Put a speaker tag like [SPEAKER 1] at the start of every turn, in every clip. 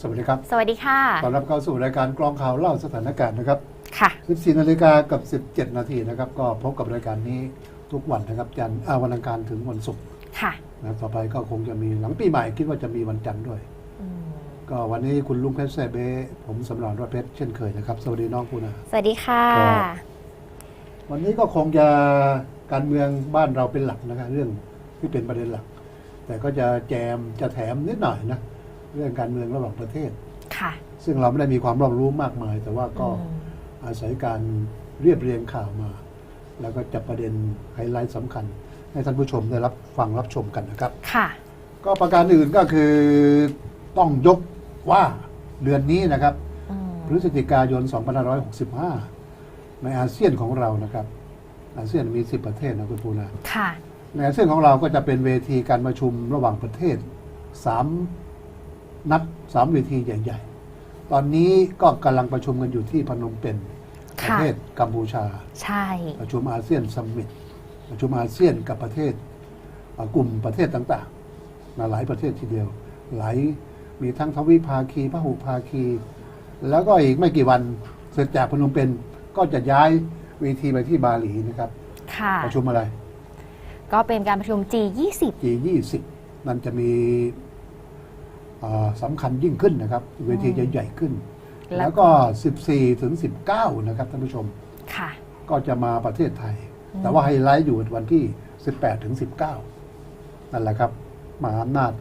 [SPEAKER 1] สวัสดีครับ
[SPEAKER 2] สวัสดีค่ะ
[SPEAKER 1] ต้อนรับเข้าสู่รายการกรองข่าวเล่าสถานการณ์นะครับ
[SPEAKER 2] ค่ะ
[SPEAKER 1] 14นาฬิกากับ 17 นาทีนะครับ ก็พบกับรายการนี้ทุกวันนะครับจันทร์อ่าวันอังคารถึงวันศุกร์
[SPEAKER 2] ค่ะ
[SPEAKER 1] นะต่อไปก็คงจะมีหลังปีใหม่คิดว่าจะมีวันจันทร์ด้วย
[SPEAKER 2] อืม
[SPEAKER 1] ก็วันนี้คุณลุงเพชรแซเบ้ผมสำรานรอดเพชรเช่นเคยนะครับ สวัสดีน้องคุณนะ
[SPEAKER 2] สวัสดีค่ะ
[SPEAKER 1] ครับ วันนี้ก็คงจะการเมืองบ้านเราเป็นหลักนะครับเรื่องที่เป็นประเด็นหลัก แต่ก็จะแจมจะแถมนิดหน่อยนะ เรื่องการเมืองระหว่างประเทศ
[SPEAKER 2] ค่ะ
[SPEAKER 1] ซึ่งเราไม่ได้มีความรอบรู้มากมาย แต่ว่าก็
[SPEAKER 2] อืม
[SPEAKER 1] อาศัยการเรียบเรียงข่าวมา แล้วก็จับประเด็นไฮไลท์สำคัญ ให้ท่านผู้ชมได้รับฟังรับชมกันนะครับ
[SPEAKER 2] ค่ะ
[SPEAKER 1] ก็ประการอื่นก็คือต้องยกว่าเดือนนี้นะครับ
[SPEAKER 2] อืม
[SPEAKER 1] พฤศจิกายน 2565 ในอาเซียนของเรานะครับ อาเซียนมี 10 ประเทศนะคุณปูนา
[SPEAKER 2] ค่ะ
[SPEAKER 1] ในอาเซียนของเราก็จะเป็นเวทีการประชุมระหว่างประเทศ 3 นัด3เวทีใหญ่ ๆ ตอนนี้ก็กำลังประชุมกันอยู่ที่พนมเปญประ
[SPEAKER 2] ค่ะ
[SPEAKER 1] เทศกัมพูชา
[SPEAKER 2] ใช่
[SPEAKER 1] ประชุมอาเซียนซัมมิตประชุมอาเซียนกับประเทศเอ่อกลุ่มประเทศต่างๆนะหลายประเทศทีเดียว หลายมีทั้งทวิภาคีพหุภาคี แล้วก็อีกไม่กี่วันเสร็จจากพนมเปญก็จะย้ายเวทีไปที่บาหลีนะครับ
[SPEAKER 2] ค่ะ
[SPEAKER 1] ประชุมอะไร
[SPEAKER 2] ก็เป็นการประชุม G20
[SPEAKER 1] G20 นั่นจะมีเอ่อ สำคัญยิ่งขึ้นนะครับ เวทีจะใหญ่ขึ้น
[SPEAKER 2] แล้ว
[SPEAKER 1] แล้วก็ 14 ถึง 19 นะครับท่านผู้ชม
[SPEAKER 2] ค่ะ
[SPEAKER 1] ก็จะมาประเทศไทย
[SPEAKER 2] อืม
[SPEAKER 1] แต่ว่าไฮไลท์อยู่วันที่ 18 ถึง 19 นั่นแหละครับมหาอำนาจ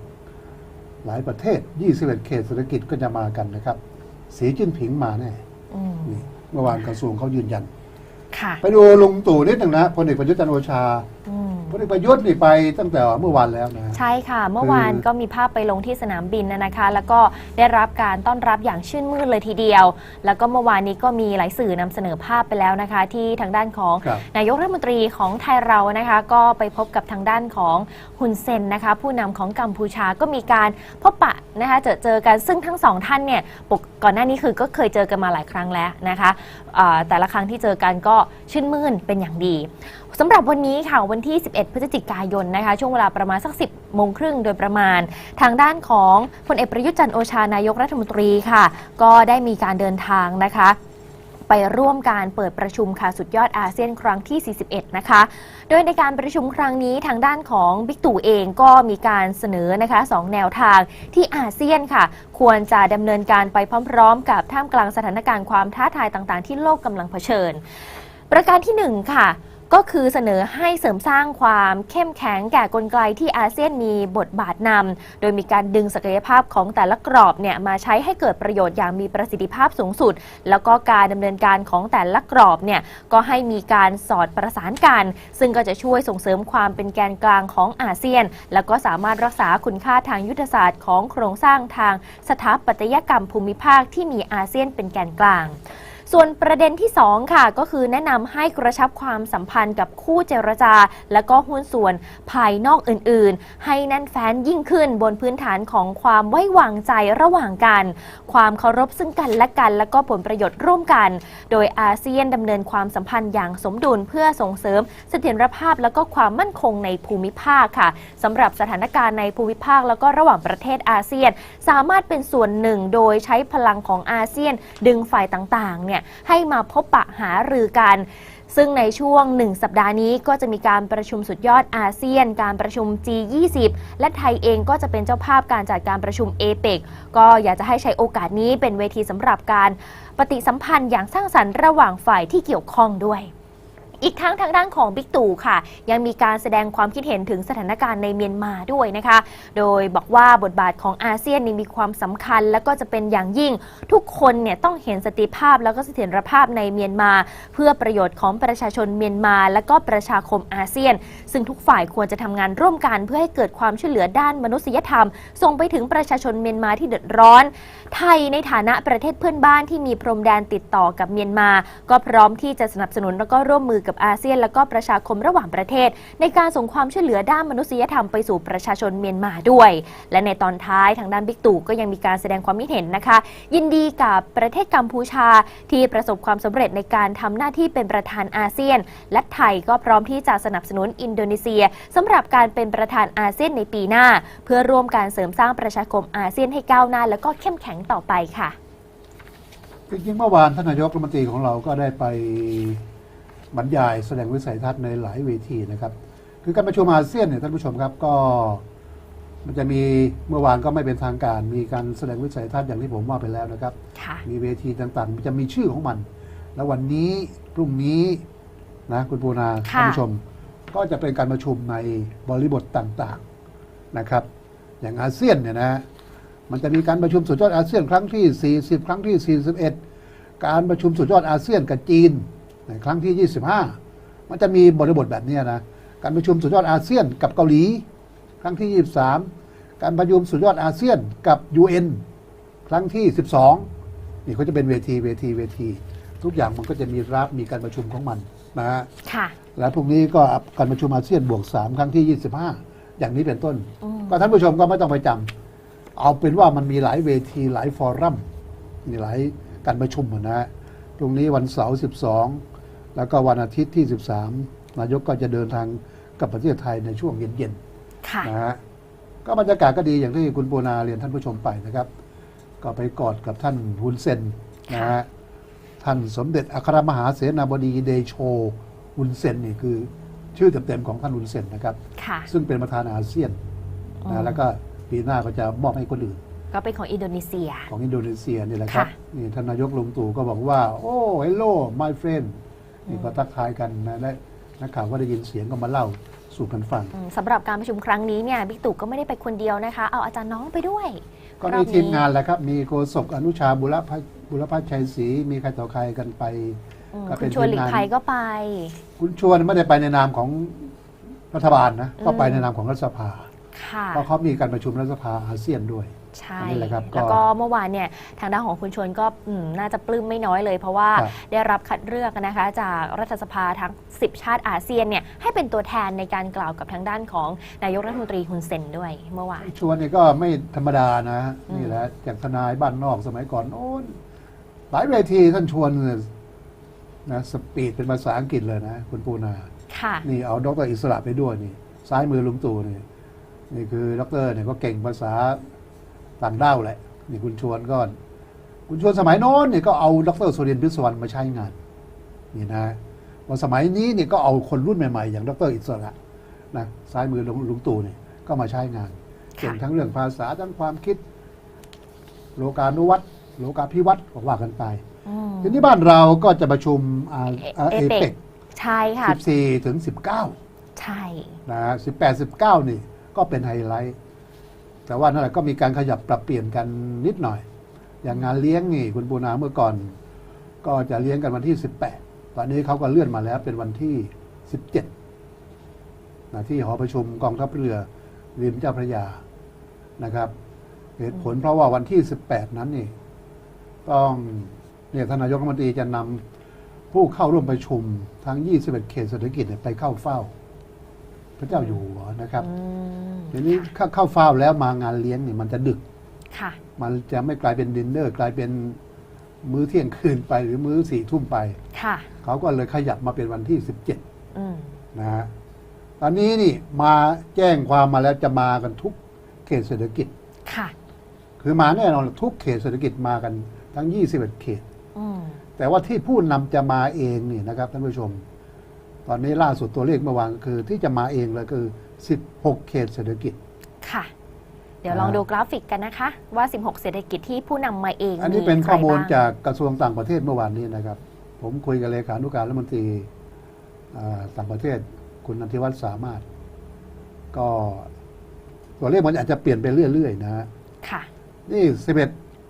[SPEAKER 1] หลายประเทศ 21 เขตเศรษฐกิจก็จะมากันนะครับ สีจิ้นผิงมาแน่
[SPEAKER 2] อืม
[SPEAKER 1] นี่เมื่อวานกระทรวงเขายืนยัน
[SPEAKER 2] ค่ะ
[SPEAKER 1] ไปดูลุงตู่นิดหนึ่งนะพลเอกประยุทธ์จันทร์โอชา
[SPEAKER 2] อืม
[SPEAKER 1] พลเอกประยุทธ์นี่ไปตั้งแต่เมื่อวานแล้วนะ
[SPEAKER 2] ใช่ค่ะ เมื่อวาน
[SPEAKER 1] คือ
[SPEAKER 2] ก็มีภาพไปลงที่สนามบินนะนะคะ แล้วก็ได้รับการต้อนรับอย่างชื่นมื่นเลยทีเดียว แล้วก็เมื่อวานนี้ก็มีหลายสื่อนำเสนอภาพไปแล้วนะคะ ที่ทางด้านของ
[SPEAKER 1] ครับ
[SPEAKER 2] นายกรัฐมนตรีของไทยเรานะคะ ก็ไปพบกับทางด้านของฮุนเซนนะคะ ผู้นำของกัมพูชาก็มีการพบปะนะคะเจอเจอกันซึ่งทั้งสองท่านเนี่ยปกก่อนหน้านี้คือก็เคยเจอกันมาหลายครั้งแล้วนะคะอ่าแต่ละครั้งที่เจอกันก็ชื่นมื่นเป็นอย่างดีสำหรับวันนี้ค่ะวันที่ 11 พฤศจิกายนนะคะ ช่วงเวลาประมาณสัก 10โมงครึ่งโดยประมาณ ทางด้านของพลเอกประยุทธ์จันทร์โอชานายกรัฐมนตรีค่ะ ก็ได้มีการเดินทางนะคะไปร่วมการเปิดประชุมค่ะสุดยอดอาเซียนครั้งที่ 41 นะคะ โดยในการประชุมครั้งนี้ทางด้านของบิ๊กตู่เองก็มีการเสนอนะคะสองแนวทางที่อาเซียนค่ะ ควรจะดำเนินการไปพร้อม ๆ กับท่ามกลางสถานการณ์ความท้าทายต่างๆ ที่โลกกำลังเผชิญ ประการที่หนึ่งค่ะ ก็คือเสนอให้เสริมสร้างความเข้มแข็งแก่กลไกที่อาเซียนมีบทบาทนำโดยมีการดึงศักยภาพของแต่ละกรอบเนี่ยมาใช้ให้เกิดประโยชน์อย่างมีประสิทธิภาพสูงสุด แล้วก็การดำเนินการของแต่ละกรอบเนี่ยก็ให้มีการสอดประสานกัน ซึ่งก็จะช่วยส่งเสริมความเป็นแกนกลางของอาเซียน แล้วก็สามารถรักษาคุณค่าทางยุทธศาสตร์ของโครงสร้างทางสถาปัตยกรรมภูมิภาคที่มีอาเซียนเป็นแกนกลาง ส่วนประเด็นที่ 2 ค่ะ ก็คือแนะนำให้กระชับความสัมพันธ์กับคู่เจรจา และก็หุ้นส่วนภายนอกอื่น ๆ ให้แน่นแฟ้นยิ่งขึ้นบนพื้นฐานของความไว้วางใจระหว่างกัน ความเคารพซึ่งกันและกัน และก็ผลประโยชน์ร่วมกัน โดยอาเซียนดำเนินความสัมพันธ์อย่างสมดุลเพื่อส่งเสริมเสถียรภาพและก็ความมั่นคงในภูมิภาคค่ะสำหรับสถานการณ์ในภูมิภาคแล้วก็ระหว่างประเทศอาเซียน สามารถเป็นส่วนหนึ่ง โดยใช้พลังของอาเซียน ดึงฝ่ายต่างๆเนี่ยให้มาพบปะหารือกัน ซึ่งในช่วง 1 สัปดาห์นี้ก็จะมีการประชุมสุดยอดอาเซียน การประชุม G20 และไทยเองก็จะเป็นเจ้าภาพการจัดการประชุมเอเปกก็อยากจะให้ใช้โอกาสนี้เป็นเวทีสำหรับการปฏิสัมพันธ์อย่างสร้างสรรค์ระหว่างฝ่ายที่เกี่ยวข้องด้วย อีกทั้งทางด้านของบิ๊กตู่ค่ะ ยังมีการแสดงความคิดเห็นถึงสถานการณ์ในเมียนมาด้วยนะคะ โดยบอกว่าบทบาทของอาเซียนนี่มีความสำคัญ และก็จะเป็นอย่างยิ่ง ทุกคนเนี่ยต้องเห็นสติภาพแล้วก็เสถียรภาพในเมียนมา เพื่อประโยชน์ของประชาชนเมียนมา และก็ประชาคมอาเซียน ซึ่งทุกฝ่ายควรจะทำงานร่วมกัน เพื่อให้เกิดความช่วยเหลือด้านมนุษยธรรม ส่งไปถึงประชาชนเมียนมาที่เดือดร้อน ไทยในฐานะประเทศเพื่อนบ้านที่มีพรมแดนติดต่อกับเมียนมา ก็พร้อมที่จะสนับสนุนแล้วก็ร่วมมือกับอาเซียน และก็ประชาคมระหว่างประเทศ ในการส่งความช่วยเหลือด้านมนุษยธรรมไปสู่ประชาชนเมียนมาด้วย และในตอนท้ายทางด้านบิ๊กตู่ก็ยังมีการแสดงความคิดเห็นนะคะ ยินดีกับประเทศกัมพูชาที่ประสบความสำเร็จในการทำหน้าที่เป็นประธานอาเซียน และไทยก็พร้อมที่จะสนับสนุนอินโดนีเซียสำหรับการเป็นประธานอาเซียนในปีหน้า เพื่อร่วมการเสริมสร้างประชาคมอาเซียนให้ก้าวหน้า และก็เข้มแข็งต่อไปค่ะ
[SPEAKER 1] จริงๆเมื่อวานท่านนายกรัฐมนตรีของเราก็ได้ไป บรรยายแสดงวิสัยทัศน์ในหลายเวทีนะครับ คือการประชุมอาเซียนเนี่ยท่านผู้ชมครับก็ มันจะมีเมื่อวานก็ไม่เป็นทางการ มีการแสดงวิสัยทัศน์อย่างที่ผมว่าไปแล้วนะครับ
[SPEAKER 2] ค่ะ
[SPEAKER 1] มีเวทีต่างๆ มันจะมีชื่อของมัน แล้ววันนี้พรุ่งนี้นะคุณปูนา
[SPEAKER 2] ค่ะ
[SPEAKER 1] ท่านผู้ชม ก็จะเป็นการประชุมในบริบทต่างๆนะครับ อย่างอาเซียนเนี่ยนะมันจะมีการประชุมสุดยอดอาเซียนครั้งที่ 40 ครั้งที่ 41 การประชุมสุดยอดอาเซียนกับจีน ในครั้งที่ 25 มันจะมีบริบทแบบเนี้ยนะการประชุมสุดยอดอาเซียนกับเกาหลี ครั้งที่ 23 การประชุมสุดยอดอาเซียนกับ UN ครั้งที่ 12 นี่เขาจะเป็นเวทีเวทีเวที ทุกอย่างมันก็จะมีรับมีการประชุมของมันนะฮะ
[SPEAKER 2] ค่ะ
[SPEAKER 1] และพรุ่งนี้ก็การประชุมอาเซียนบวก 3 ครั้งที่ 25 อย่างนี้เป็นต้น
[SPEAKER 2] อืม
[SPEAKER 1] ก็ท่านผู้ชมก็ไม่ต้องไปจำเอาเป็นว่ามันมีหลายเวทีหลายฟอรัมมีหลายการประชุมอะนะฮะพรุ่งนี้วันเสาร์12 แล้วก็วันอาทิตย์ที่ 13 นายกก็จะเดินทางกลับประเทศไทยในช่วงเย็น
[SPEAKER 2] ค่ะ
[SPEAKER 1] ๆนะฮะก็บรรยากาศก็ดีอย่างที่คุณปูนาเรียนท่านผู้ชมไปนะครับ ก็ไปกอดกับท่านฮุนเซนนะฮะท่านสมเด็จอัครมหาเสนาบดีเดโชฮุนเซนนี่คือชื่อเต็มๆของท่านฮุนเซนนะครับ
[SPEAKER 2] ค่ะ
[SPEAKER 1] ซึ่งเป็นประธานอาเซียน
[SPEAKER 2] อืม
[SPEAKER 1] นะแล้วก็ปีหน้าก็จะมอบให้คนอื่น
[SPEAKER 2] ก็เป็นของอินโดนีเซีย
[SPEAKER 1] ของอินโดนีเซียนี่แหละครับ
[SPEAKER 2] ค่ะ
[SPEAKER 1] นี่ท่านนายกลุงตู่ก็บอกว่า โอ้เฮลโล my friend นี่ก็ทักทายกันนะและนักข่าวก็ได้ยินเสียงก็มาเล่าสู่กันฟัง
[SPEAKER 2] อืมสำหรับการประชุมครั้งนี้เนี่ยบิ๊กตู่ก็ไม่ได้ไปคนเดียวนะคะ เอาอาจารย์น้องไปด้วย
[SPEAKER 1] ก็
[SPEAKER 2] รอ
[SPEAKER 1] มี
[SPEAKER 2] บนี้
[SPEAKER 1] ทีมงานแหละครับ มีโกศกอนุชาบุรพบุรพชัยศรีมีใครต่อใครกันไป
[SPEAKER 2] อืม
[SPEAKER 1] ก็
[SPEAKER 2] คุ
[SPEAKER 1] เป็
[SPEAKER 2] ณ
[SPEAKER 1] น
[SPEAKER 2] ชวนหลี
[SPEAKER 1] ทีม
[SPEAKER 2] ก
[SPEAKER 1] งาน
[SPEAKER 2] ภัยก็ไป
[SPEAKER 1] คุณชวนไม่ได้ไปในนามของรัฐบาลนะ
[SPEAKER 2] อืม
[SPEAKER 1] ก็ไปในนามของรัฐสภา
[SPEAKER 2] ค่ะ
[SPEAKER 1] เพราะเขามีการประชุมรัฐสภาอาเซียนด้วย
[SPEAKER 2] ใช่
[SPEAKER 1] อันนี้แหละครับก็
[SPEAKER 2] แล้วก็เมื่อวานเนี่ยทางด้านของคุณชวนก็อืมน่าจะปลื้มไม่น้อยเลย เพราะว่า
[SPEAKER 1] ครับ
[SPEAKER 2] ได้รับคัดเลือกนะคะ จากรัฐสภาทั้ง 10 ชาติอาเซียนเนี่ยให้เป็นตัวแทนในการกล่าวกับทางด้านของนายกรัฐมนตรีฮุนเซนด้วยเมื่อวาน
[SPEAKER 1] ชวนนี่ก็ไม่ธรรมดานะ
[SPEAKER 2] อืม
[SPEAKER 1] นี่แหละจากทนายบ้านนอกสมัยก่อนโอ้นหลายเวทีท่านชวนเนี่ยนะสปีดเป็นภาษาอังกฤษเลยนะ คุณปูนา
[SPEAKER 2] ค่ะ
[SPEAKER 1] นี่เอาดรอิสระไปด้วยนี่ ซ้ายมือลุงตู่นี่นี่คือดรเนี่ยก็เก่งภาษา ต่างด้าวแหละนี่คุณชวนก็คุณชวนสมัยโน้นเนี่ยก็เอาดรสุรินทร์พิศวรรณมาใช้งานนี่นะว่าสมัยนี้เนี่ยก็เอาคนรุ่นใหม่ๆ อย่างดรอิสระนะซ้ายมือลุงลุงตู่เนี่ยก็มาใช้งานเก่งทั้งเรื่องภาษาทั้งความคิด โลกานุวัตโลกาภิวัตน์ก็ว่ากันไป
[SPEAKER 2] อืม
[SPEAKER 1] ทีนี้บ้านเราก็จะประชุมเอ
[SPEAKER 2] เอ
[SPEAKER 1] เอ
[SPEAKER 2] เป
[SPEAKER 1] เป
[SPEAKER 2] ก
[SPEAKER 1] ก
[SPEAKER 2] ใช่ค่ะ
[SPEAKER 1] 14 ถึง 19
[SPEAKER 2] ใช่
[SPEAKER 1] นะ18 19 นี่ก็เป็นไฮไลท์ แต่ว่านั่นแหละก็มีการขยับปรับเปลี่ยนกันนิดหน่อย อย่างงานเลี้ยงนี่คุณปูนาเมื่อก่อน ก็จะเลี้ยงกันวันที่ 18 ตอนนี้เขาก็เลื่อนมาแล้วเป็นวันที่ 17นะที่หอประชุมกองทัพเรือริมเจ้าพระยานะครับเหตุผลเพราะว่าวันที่ 18 นั้นนี่ต้องเนี่ยทนายกรัฐมนตรีจะนำผู้เข้าร่วมประชุมทั้ง 21 เขตเศรษฐกิจไปเข้าเฝ้า พระเจ้าอยู่หัวนะครับ
[SPEAKER 2] อืม
[SPEAKER 1] ทีนี้เข้าเข้าเฝ้าแล้วมางานเลี้ยงเนี่ยมันจะดึก
[SPEAKER 2] ค่ะ
[SPEAKER 1] มันจะไม่กลายเป็นดินเนอร์กลายเป็นมื้อเที่ยงคืนไปหรือมื้อสี่ทุ่มไป
[SPEAKER 2] ค่ะ
[SPEAKER 1] เขาก็เลยขยับมาเป็นวันที่17
[SPEAKER 2] อืม
[SPEAKER 1] นะฮะตอนนี้นี่มาแจ้งความมาแล้วจะมากันทุกเขตเศรษฐกิจ
[SPEAKER 2] ค่ะ
[SPEAKER 1] คือมาแน่นอนทุกเขตเศรษฐกิจมากันทั้ง21เขต
[SPEAKER 2] อืม
[SPEAKER 1] แต่ว่าที่ผู้นำจะมาเองนี่นะครับท่านผู้ชม ตอนนี้ล่าสุดตัวเลขเมื่อวานคือที่จะมาเองเลยคือ 16 เขตเศรษฐกิจ
[SPEAKER 2] ค่ะ เดี๋ยว
[SPEAKER 1] อ่า
[SPEAKER 2] ลองดูกราฟิกกันนะคะ ว่า 16 เศรษฐกิจที่ผู้นำมาเอง
[SPEAKER 1] อันนี้เป็นข้อมูล
[SPEAKER 2] ใครบ้ง
[SPEAKER 1] จากกระทรวงต่างประเทศเมื่อวานนี้นะครับ ผมคุยกับเลขานุการรัฐมนตรีอ่าต่างประเทศคุณนันทิวัฒน์สามารถ ก็ตัวเลขมันอาจจะเปลี่ยนไปเรื่อยๆนะฮะ
[SPEAKER 2] ค่ะ
[SPEAKER 1] นี่ 11เ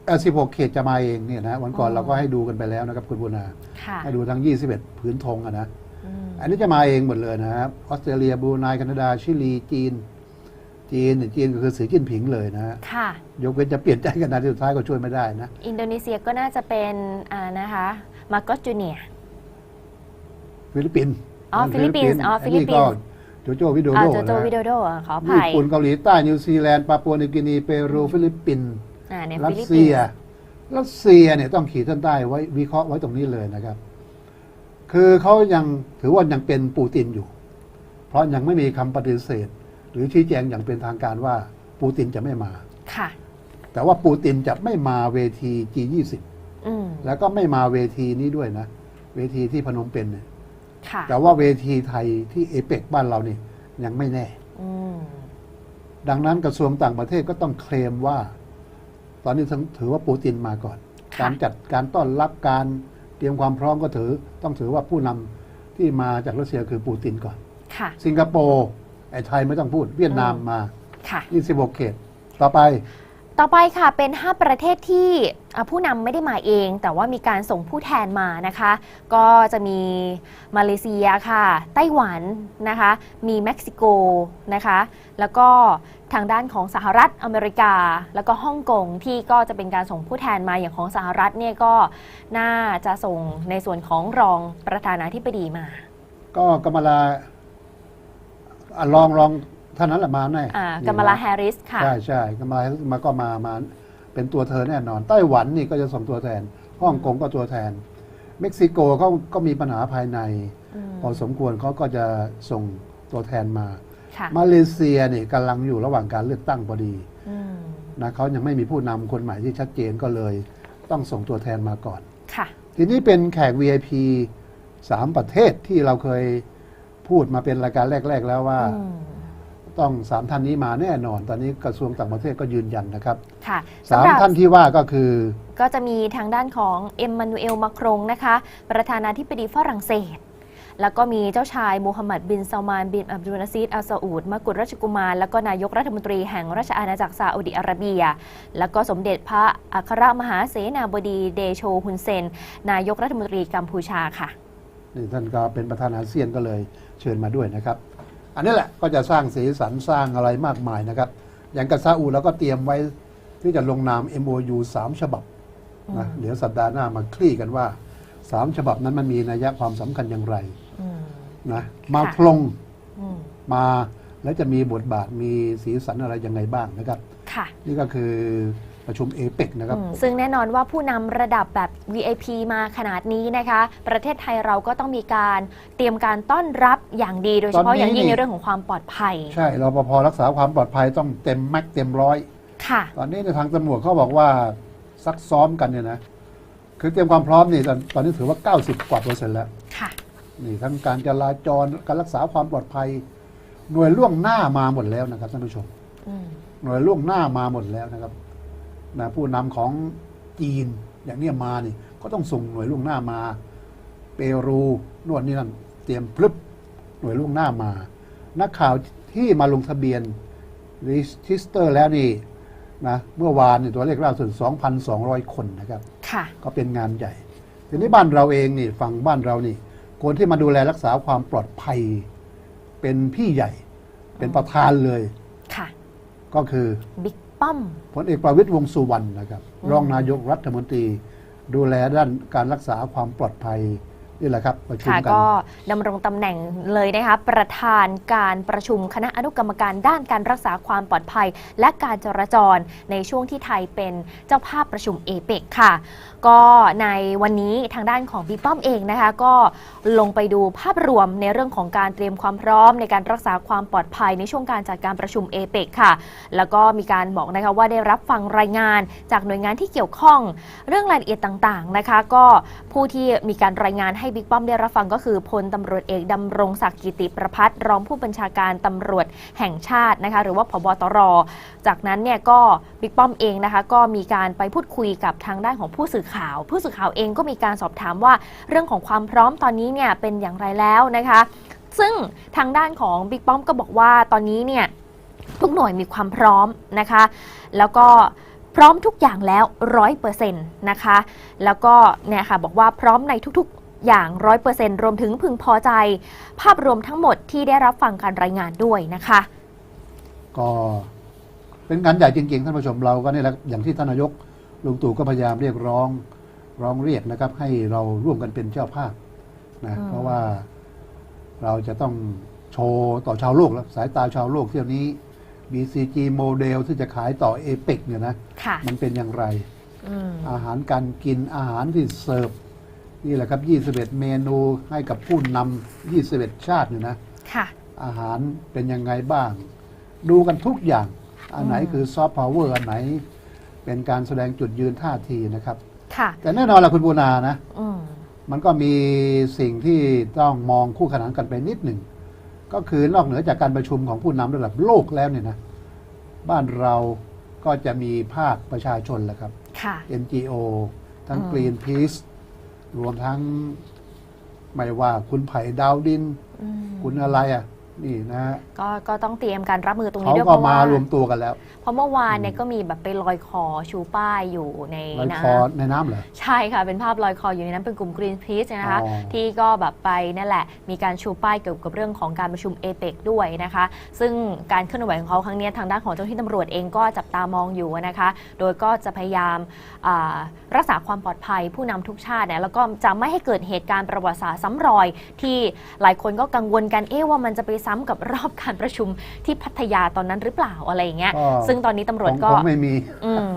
[SPEAKER 1] อ่อ16เขตจะมาเองเนี่ยนะวันก่อน
[SPEAKER 2] อ๋อ
[SPEAKER 1] เราก็ให้ดูกันไปแล้วนะครับ คุณบุญนา
[SPEAKER 2] ค่ะ
[SPEAKER 1] ให้ดูทั้ง21ผืนธงอะนะ
[SPEAKER 2] อืม
[SPEAKER 1] อันนี้จะมาเองหมดเลยนะครับออสเตรเลียบรูไนแคนาดา ชิลี จีน จีนเนี่ยจีนก็คือสีจิ้นผิงเลยนะฮะ
[SPEAKER 2] ค่ะ
[SPEAKER 1] ยกเว้นจะเปลี่ยนใจกันนะที่สุดท้ายก็ช่วยไม่ได้นะ
[SPEAKER 2] อินโดนีเซียก็น่าจะเป็นอ่านะคะมาโกสจูเนีย
[SPEAKER 1] ฟิลิปปินส์
[SPEAKER 2] อ๋อฟิลิปปินส์อ๋อฟิลิปปินส์
[SPEAKER 1] โจโจวิโด
[SPEAKER 2] อ่า
[SPEAKER 1] โด
[SPEAKER 2] โจโจ
[SPEAKER 1] นะ
[SPEAKER 2] วิโดโดอะขออ
[SPEAKER 1] ญี่
[SPEAKER 2] ภัย
[SPEAKER 1] ปุ่นเกาหลีใต้นิวซีแลนด์ปาปัวนิวกินีเปรูฟิลิปปินส์
[SPEAKER 2] อ่าใน
[SPEAKER 1] รั
[SPEAKER 2] ฟิ
[SPEAKER 1] ส
[SPEAKER 2] ลิปปิ
[SPEAKER 1] เซี
[SPEAKER 2] น
[SPEAKER 1] ย
[SPEAKER 2] ส์
[SPEAKER 1] รัสเซียเนี่ยต้องขีดเส้นใต้ไว้วิเคราะห์ไว้ตรงนี้เลยนะครับ คือเขายังถือว่ายังเป็นปูตินอยู่ เพราะยังไม่มีคำปฏิเสธ หรือชี้แจงอย่างเป็นทางการว่าปูตินจะไม่มา
[SPEAKER 2] ค่ะ
[SPEAKER 1] แต่ว่าปูตินจะไม่มาเวที G20
[SPEAKER 2] อืม
[SPEAKER 1] แล้วก็ไม่มาเวทีนี้ด้วยนะ เวทีที่พนมเปญเนี่ย
[SPEAKER 2] ค่ะ
[SPEAKER 1] แต่ว่าเวทีไทยที่เอเปกบ้านเรานี่ยังไม่แน่
[SPEAKER 2] อืม
[SPEAKER 1] ดังนั้นกระทรวงต่างประเทศก็ต้องเคลมว่า ตอนนี้ถือว่าปูตินมาก่อน
[SPEAKER 2] ค่ะ
[SPEAKER 1] การจัดการต้อนรับการ เตรียมความพร้อมก็ถือต้องถือว่าผู้นำที่มาจากรัสเซียคือปูตินก่อน
[SPEAKER 2] ค่ะ
[SPEAKER 1] สิงคโปร์ไอ้ไทยไม่ต้องพูดเวียดนามมา
[SPEAKER 2] ค่ะ
[SPEAKER 1] 26เขต ต่อไป
[SPEAKER 2] ต่อไปค่ะเป็น 5 ประเทศที่อะผู้นำไม่ได้มาเอง แต่ว่ามีการส่งผู้แทนมานะคะ ก็จะมีมาเลเซียค่ะ ไต้หวันนะคะ มีเม็กซิโกนะคะ แล้วก็ ทางด้านของสหรัฐอเมริกา แล้วก็ฮ่องกงที่ก็จะเป็นการส่งผู้แทนมาอย่างของสหรัฐเนี่ยก็น่าจะส่งในส่วนของรองประธานาธิบดีมา
[SPEAKER 1] ก็กำมลาอะลองลองท่านนั้นแหละมาแน่
[SPEAKER 2] อ่ากัมมาลาแฮร์ริสค่ะ
[SPEAKER 1] ใช่ใช่กำมลามาก็มามาเป็นตัวเธอแน่นอน ไต้หวันนี่ก็จะส่งตัวแทน ฮ่องกงก็ตัวแทน เม็กซิโกเขาก็มีปัญหาภายใน
[SPEAKER 2] อืม
[SPEAKER 1] พอสมควรเขาก็จะส่งตัวแทนมา
[SPEAKER 2] ค่ะ
[SPEAKER 1] มาเลเซียนี่กำลังอยู่ระหว่างการเลือกตั้งพอดี
[SPEAKER 2] อืม
[SPEAKER 1] นะเขายังไม่มีผู้นำคนใหม่ที่ชัดเจนก็เลย ต้องส่งตัวแทนมาก่อน
[SPEAKER 2] ค่ะ
[SPEAKER 1] ทีนี้เป็นแขก VIP สามประเทศที่เราเคยพูดมาเป็นรายการแรก ๆ แล้วว่า
[SPEAKER 2] อืม
[SPEAKER 1] ต้องสามท่านนี้มาแน่นอน ตอนนี้กระทรวงต่างประเทศก็ยืนยันนะครับ
[SPEAKER 2] ค่ะ
[SPEAKER 1] สาม
[SPEAKER 2] สำหรับ
[SPEAKER 1] ท่านที่ว่าก็คือ
[SPEAKER 2] ก็จะมีทางด้านของเอ็มมานูเอลมาครงนะคะ ประธานาธิบดีฝรั่งเศส แล้วก็มีเจ้าชายมูฮัมหมัดบินซาลมานบินอับดุลอาซีดอัลซาอูดมกุฎราชกุมาร แล้วก็นายกรัฐมนตรีแห่งราชอาณาจักรซาอุดิอาระเบีย แล้วก็สมเด็จพระอัครมหาเสนาบดีเดโชฮุนเซน นายกรัฐมนตรีกัมพูชาค่ะ
[SPEAKER 1] นี่ท่านก็เป็นประธานอาเซียนก็เลยเชิญมาด้วยนะครับ อันนี้แหละก็จะสร้างสีสันสร้างอะไรมากมายนะครับ อย่างกับซาอุเราก็เตรียมไว้ที่จะลงนาม MOU 3 ฉบับนะ
[SPEAKER 2] อืม
[SPEAKER 1] เดี๋ยวสัปดาห์หน้ามาคลี่กันว่า 3 ฉบับนั้นมันมีนัยความสำคัญอย่างไร
[SPEAKER 2] อืม
[SPEAKER 1] นะมา
[SPEAKER 2] ค่ะ
[SPEAKER 1] คลง
[SPEAKER 2] อืม
[SPEAKER 1] มาแล้วจะมีบทบาทมีสีสันอะไรยังไงบ้างนะครับ
[SPEAKER 2] ค่ะ
[SPEAKER 1] นี่ก็คือประชุมเอเปกนะครับ
[SPEAKER 2] อืมซึ่งแน่นอนว่าผู้นำระดับแบบ VIP มาขนาดนี้นะคะ ประเทศไทยเราก็ต้องมีการเตรียมการต้อนรับอย่างดีโดยเฉพาะ
[SPEAKER 1] ตอนนี้
[SPEAKER 2] อย่างยิ่ง
[SPEAKER 1] นี่
[SPEAKER 2] ในเรื่องของความปลอดภัย
[SPEAKER 1] ใช่รปภรักษาความปลอดภัยต้องเต็มแม็กเต็มร้อย
[SPEAKER 2] ค่ะ
[SPEAKER 1] ตอนนี้ในทางตำรวจเขาบอกว่าซักซ้อมกันเนี่ยนะ คือเตรียมความพร้อมนี่ตอนตอนนี้ถือว่า 90 กว่าเปอร์เซ็นต์แล้ว
[SPEAKER 2] ค่ะ
[SPEAKER 1] นี่ทั้งการจราจรการรักษาความปลอดภัย หน่วยล่วงหน้ามาหมดแล้วนะครับท่านผู้ชม
[SPEAKER 2] อืม
[SPEAKER 1] หน่วยล่วงหน้ามาหมดแล้วนะครับนะผู้นำของจีนอย่างเนี้ยมานี่ก็ต้องส่งหน่วยล่วงหน้ามา เปรูนวดนี่นั่นเตรียมพลึบหน่วยล่วงหน้ามา นักข่าวที่มาลงทะเบียนรีจิสเตอร์แล้วนี่นะเมื่อวานนี่ตัวเลขล่าสุด 2,200 คนนะครับ
[SPEAKER 2] ค่ะ
[SPEAKER 1] ก็เป็นงานใหญ่ทีนี้บ้านเราเองนี่ฝั่งบ้านเรานี่ คนที่มาดูแลรักษาความปลอดภัย เป็นพี่ใหญ่ เป็นประธานเลย
[SPEAKER 2] ค่ะ
[SPEAKER 1] ก็คือ
[SPEAKER 2] บิ๊กป้อม
[SPEAKER 1] พลเอกประวิตยวงษ์สุวรรณนะครับ
[SPEAKER 2] อืม
[SPEAKER 1] รองนายกรัฐมนตรี ดูแลด้านการรักษาความปลอดภัยนี่แหละครับประชุม
[SPEAKER 2] ค่ะ
[SPEAKER 1] กัน
[SPEAKER 2] ก็ดำรงตำแหน่งเลยนะคะประธานการประชุมคณะอนุกรรมการด้านการรักษาความปลอดภัย และการจราจรในช่วงที่ไทยเป็นเจ้าภาพประชุมเอเปกค่ะก็ในวันนี้ทางด้านของบิ๊กป้อมเองนะคะ ก็ลงไปดูภาพรวมในเรื่องของการเตรียมความพร้อม ในการรักษาความปลอดภัยในช่วงการจัดการประชุมเอเปกค่ะ แล้วก็มีการบอกนะคะว่าได้รับฟังรายงานจากหน่วยงานที่เกี่ยวข้อง เรื่องรายละเอียดต่างๆนะคะ ก็ผู้ที่มีการรายงานให้บิ๊กป้อมได้รับฟังก็คือพลตำรวจเอกดำรงศักดิ์กิติประพัฒน์รองผู้บัญชาการตำรวจแห่งชาตินะคะ หรือว่าพบตร จากนั้นเนี่ยก็บิ๊กป้อมเองนะคะ ก็มีการไปพูดคุยกับทางด้านของผู้สื่อข่าว ผู้สื่อข่าวเองก็มีการสอบถามว่าเรื่องของความพร้อมตอนนี้เนี่ยเป็นอย่างไรแล้วนะคะ ซึ่งทางด้านของบิ๊กป้อมก็บอกว่าตอนนี้เนี่ยทุกหน่วยมีความพร้อมนะคะ แล้วก็พร้อมทุกอย่างแล้วร้อยเปอร์เซ็นต์นะคะ แล้วก็เนี่ยค่ะบอกว่าพร้อมในทุกๆอย่างร้อยเปอร์เซ็นต์รวมถึงพึงพอใจ ภาพรวมทั้งหมดที่ได้รับฟังการรายงานด้วยนะคะ
[SPEAKER 1] ก็เป็นงานใหญ่จริงๆ ท่านผู้ชมเราก็นี่แหละอย่างที่ท่านนายก ลุงตู่ก็พยายามเรียกร้องร้องเรียกนะครับ ให้เราร่วมกันเป็นเจ้าภาพนะ
[SPEAKER 2] อืม
[SPEAKER 1] เพราะว่าเราจะต้องโชว์ต่อชาวโลกแล้วสายตาชาวโลกเที่ยวนี้ BCG โมเดลที่จะขายต่อเอเปกเนี่ยนะ
[SPEAKER 2] ค่ะ
[SPEAKER 1] มันเป็นอย่างไร
[SPEAKER 2] อืม
[SPEAKER 1] อาหารการกินอาหารที่เสิร์ฟนี่แหละครับ 21 เมนูให้กับผู้นำ21 ชาติเนี่ยนะ
[SPEAKER 2] ค่ะ
[SPEAKER 1] อาหารเป็นยังไงบ้าง ดูกันทุกอย่าง อันไหน
[SPEAKER 2] อืม
[SPEAKER 1] คือซอฟต์พาวเวอร์อันไหน เป็นการแสดงจุดยืนท่าทีนะครับ
[SPEAKER 2] ค่ะ
[SPEAKER 1] แต่แน่นอนละคุณบูนานะ
[SPEAKER 2] อืม
[SPEAKER 1] มันก็มีสิ่งที่ต้องมองคู่ขนานกันไปนิดหนึ่ง ก็คือนอกเหนือจากการประชุมของผู้นำระดับโลกแล้วเนี่ยนะ บ้านเราก็จะมีภาคประชาชนแหละครับ
[SPEAKER 2] ค่ะ
[SPEAKER 1] NGO ทั้ง
[SPEAKER 2] อืม
[SPEAKER 1] Greenpeace รวมทั้ง ไม่ว่าคุณไผ่ดาวดิน
[SPEAKER 2] อืม
[SPEAKER 1] คุณอะไรอะ นี่นะฮะ
[SPEAKER 2] ก็ก็ต้องเตรียมการรับมือตรงนี้
[SPEAKER 1] เขา
[SPEAKER 2] ด้วย
[SPEAKER 1] ก็
[SPEAKER 2] เพราะ
[SPEAKER 1] มา
[SPEAKER 2] ว่าร
[SPEAKER 1] วมตัวกันแล้ว
[SPEAKER 2] เพราะเมื่อวานเนี่ยก็มีแบบไปลอยคอชูป้ายอยู่ใน
[SPEAKER 1] ลอย
[SPEAKER 2] น้
[SPEAKER 1] คอในน้ำเหรอำ
[SPEAKER 2] ใช่ค่ะ เป็นภาพลอยคออยู่ในนั้นเป็นกลุ่ม Greenpeace นะคะ
[SPEAKER 1] อ๋อ
[SPEAKER 2] ที่ก็แบบไปนั่นแหละ มีการชูป้ายเกี่ยวกับเรื่องของการประชุมเอเปกด้วยนะคะ ซึ่งการเคลื่อนไหวของเขาครั้งเนี้ยทางด้านของเจ้าหน้าที่ตำรวจเองก็จับตามองอยู่นะคะ โดยก็จะพยายามอ่ารักษาความปลอดภัยผู้นำทุกชาติเนี่ยแล้วก็จะไม่ให้เกิดเหตุการณ์ประวัติศาสตร์ซ้ำรอย ที่หลายคนก็กังวลกันเอ๊ะว่ามันจะไปซ้ำกับรอบการประชุมที่พัทยาตอนนั้นหรือเปล่าอะไรอย่างเงี้ย
[SPEAKER 1] ก็
[SPEAKER 2] ซึ่งตอนนี้ตำรวจ
[SPEAKER 1] ของ
[SPEAKER 2] ก็
[SPEAKER 1] ผมไม่มี
[SPEAKER 2] อืม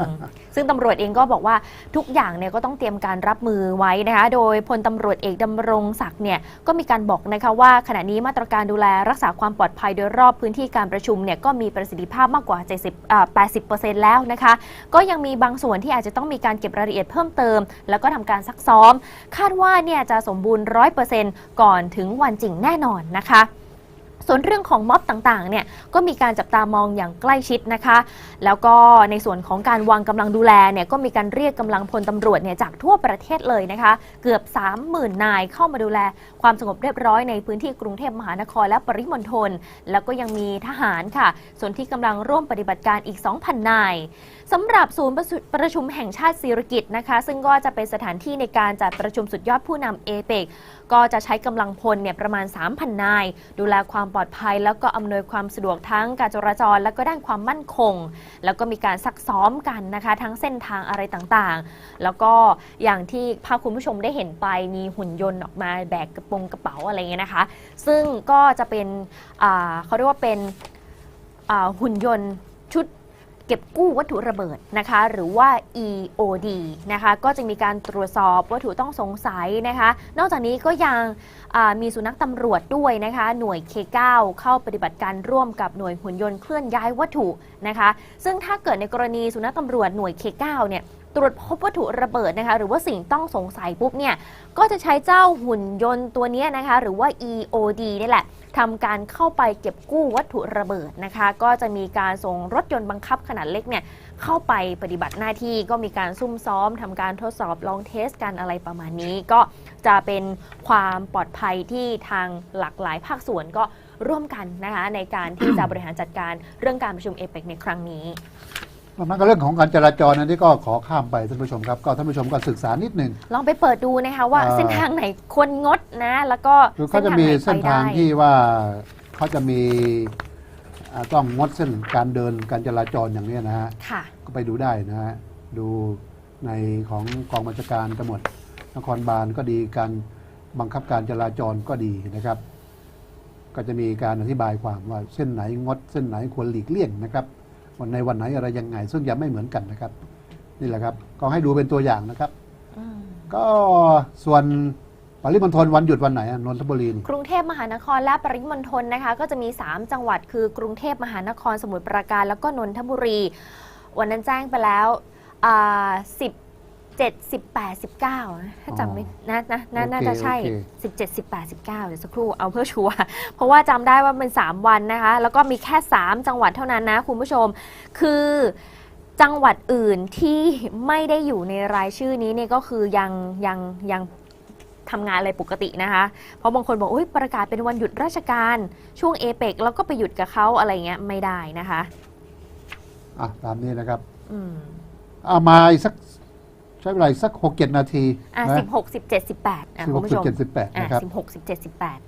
[SPEAKER 2] ซึ่งตำรวจเองก็บอกว่าทุกอย่างเนี่ยก็ต้องเตรียมการรับมือไว้นะคะโดยพลตำรวจเอกดำรงศักดิ์เนี่ยก็มีการบอกนะคะว่าขณะนี้มาตรการดูแลรักษาความปลอดภัยโดยรอบพื้นที่การประชุมเนี่ยก็มีประสิทธิภาพมากกว่า 70อ่า80%แล้วนะคะ ก็ยังมีบางส่วนที่อาจจะต้องมีการเก็บรายละเอียดเพิ่มเติม แล้วก็ทำการซักซ้อม คาดว่าเนี่ยจะสมบูรณ์ 100%ก่อนถึงวันจริงแน่นอนนะคะ ส่วนเรื่องของม็อบต่างๆ เนี่ยก็มีการจับตามองอย่างใกล้ชิดนะคะ แล้วก็ในส่วนของการวางกำลังดูแลเนี่ยก็มีการเรียกกำลังพลตำรวจเนี่ยจากทั่วประเทศเลยนะคะ เกือบ 30,000 นายเข้ามาดูแล ความสงบเรียบร้อยในพื้นที่กรุงเทพมหานครและปริมณฑลแล้วก็ยังมีทหารค่ะ ส่วนที่กำลังร่วมปฏิบัติการอีก 2,000 นายสำหรับศูนย์ประชุมแห่งชาติศิริกิตนะคะ ซึ่งก็จะเป็นสถานที่ในการจัดประชุมสุดยอดผู้นำเอเปกก็จะใช้กำลังพลเนี่ยประมาณ 3,000 นาย ดูแลความปลอดภัย แล้วก็อำนวยความสะดวกทั้งการจราจร และก็ด้านความมั่นคง แล้วก็มีการซักซ้อมกันนะคะ ทั้งเส้นทางอะไรต่างๆ แล้วก็อย่างที่ภาพคุณผู้ชมได้เห็นไปมีหุ่นยนต์ออกมาแบกกระโปรงกระเป๋าอะไรเงี้ยนะคะ ซึ่งก็จะเป็นเขาเรียกว่าเป็นหุ่นยนต์ เก็บกู้วัตถุระเบิดนะคะ หรือว่า EOD นะคะ ก็จะมีการตรวจสอบวัตถุต้องสงสัยนะคะ นอกจากนี้ก็ยังมีสุนัขตำรวจด้วยนะคะ หน่วย K9 เข้าปฏิบัติการร่วมกับหน่วยหุ่นยนต์เคลื่อนย้ายวัตถุนะคะ ซึ่งถ้าเกิดในกรณีสุนัขตำรวจหน่วย K9 เนี่ย ตรวจพบวัตถุระเบิดนะคะ หรือว่าสิ่งต้องสงสัยปุ๊บเนี่ย ก็จะใช้เจ้าหุ่นยนต์ตัวนี้นะคะ หรือว่า EOD นี่แหละทำการเข้าไปเก็บกู้วัตถุระเบิดนะคะ ก็จะมีการส่งรถยนต์บังคับขนาดเล็กเนี่ยเข้าไปปฏิบัติหน้าที่ก็มีการซุ่มซ้อมทำการทดสอบลองเทสกันอะไรประมาณนี้ ก็จะเป็นความปลอดภัยที่ทางหลากหลายภาคส่วนก็ร่วมกันนะคะในการที่จะบริหารจัดการเรื่องการประชุมเอเปกในครั้งนี้
[SPEAKER 1] มันก็เรื่องของการจราจรอันนี้ก็ขอข้ามไปท่านผู้ชมครับ ก็ท่านผู้ชมก็ศึกษานิดหนึ่ง
[SPEAKER 2] ลองไปเปิดดูนะคะว่า
[SPEAKER 1] อ่า
[SPEAKER 2] เส้นทางไหนควรงดนะ แล้วก็
[SPEAKER 1] คือเขาจะมีเส้นทาง
[SPEAKER 2] ไหไปได้
[SPEAKER 1] ที่ว่าเขาจะมีอ่าต้องงดเส้นการเดินการจราจรอย่างนี้นะฮะ
[SPEAKER 2] ค่ะ
[SPEAKER 1] ก็ไปดูได้นะฮะ ดูในของกองบัญชาการตำรวจนครบาลก็ดีการบังคับการจราจรก็ดีนะครับ ก็จะมีการอธิบายความว่าเส้นไหนงดเส้นไหนควรหลีกเลี่ยงนะครับ วันในวันไหนอะไรยังไง ซึ่งยังไม่เหมือนกันนะครับ นี่แหละครับ ก็ให้ดูเป็นตัวอย่างนะครับ
[SPEAKER 2] อืม
[SPEAKER 1] ก็ส่วนปริมณฑลวันหยุดวันไหนอะนนทบุรีนี่
[SPEAKER 2] กรุงเทพมหานครและปริมณฑลนะคะ ก็จะมี 3 จังหวัดคือกรุงเทพมหานครสมุทรปราการ แล้วก็นนทบุรี วันนั้นแจ้งไปแล้วอ่า10 7 18 19นะถ้าจำไม่นะนะน่า
[SPEAKER 1] โอเค
[SPEAKER 2] น่าจะใช่
[SPEAKER 1] โอเค
[SPEAKER 2] 17 18 19 เดี๋ยวสักครู่เอาเพื่อชัวร์เพราะว่าจำได้ว่าเป็น3 วันนะคะ แล้วก็มีแค่ 3 จังหวัดเท่านั้นนะคุณผู้ชม คือจังหวัดอื่นที่ไม่ได้อยู่ในรายชื่อนี้เนี่ยก็คือยังยังยังทำงานอะไรปกตินะคะ เพราะบางคนบอกอุ้ยประกาศเป็นวันหยุดราชการช่วงเอเปกแล้วก็ไปหยุดกับเขาอะไรเงี้ยไม่ได้นะคะ
[SPEAKER 1] อะ ตามนี้นะครับ
[SPEAKER 2] อืม
[SPEAKER 1] เอามาอีกสัก ใช้เวลาอีกสักหกเจ็ดนาที
[SPEAKER 2] อะ
[SPEAKER 1] นะ
[SPEAKER 2] สิบหกสิบเจ็ดสิบแปดอะ
[SPEAKER 1] สิบห
[SPEAKER 2] คุ
[SPEAKER 1] ก
[SPEAKER 2] ณผู้
[SPEAKER 1] สิ
[SPEAKER 2] ช
[SPEAKER 1] บ
[SPEAKER 2] ม
[SPEAKER 1] เจ็ดสิบแปด
[SPEAKER 2] อะ
[SPEAKER 1] นะครับ
[SPEAKER 2] สิบหกสิบเจ็ดสิบแปด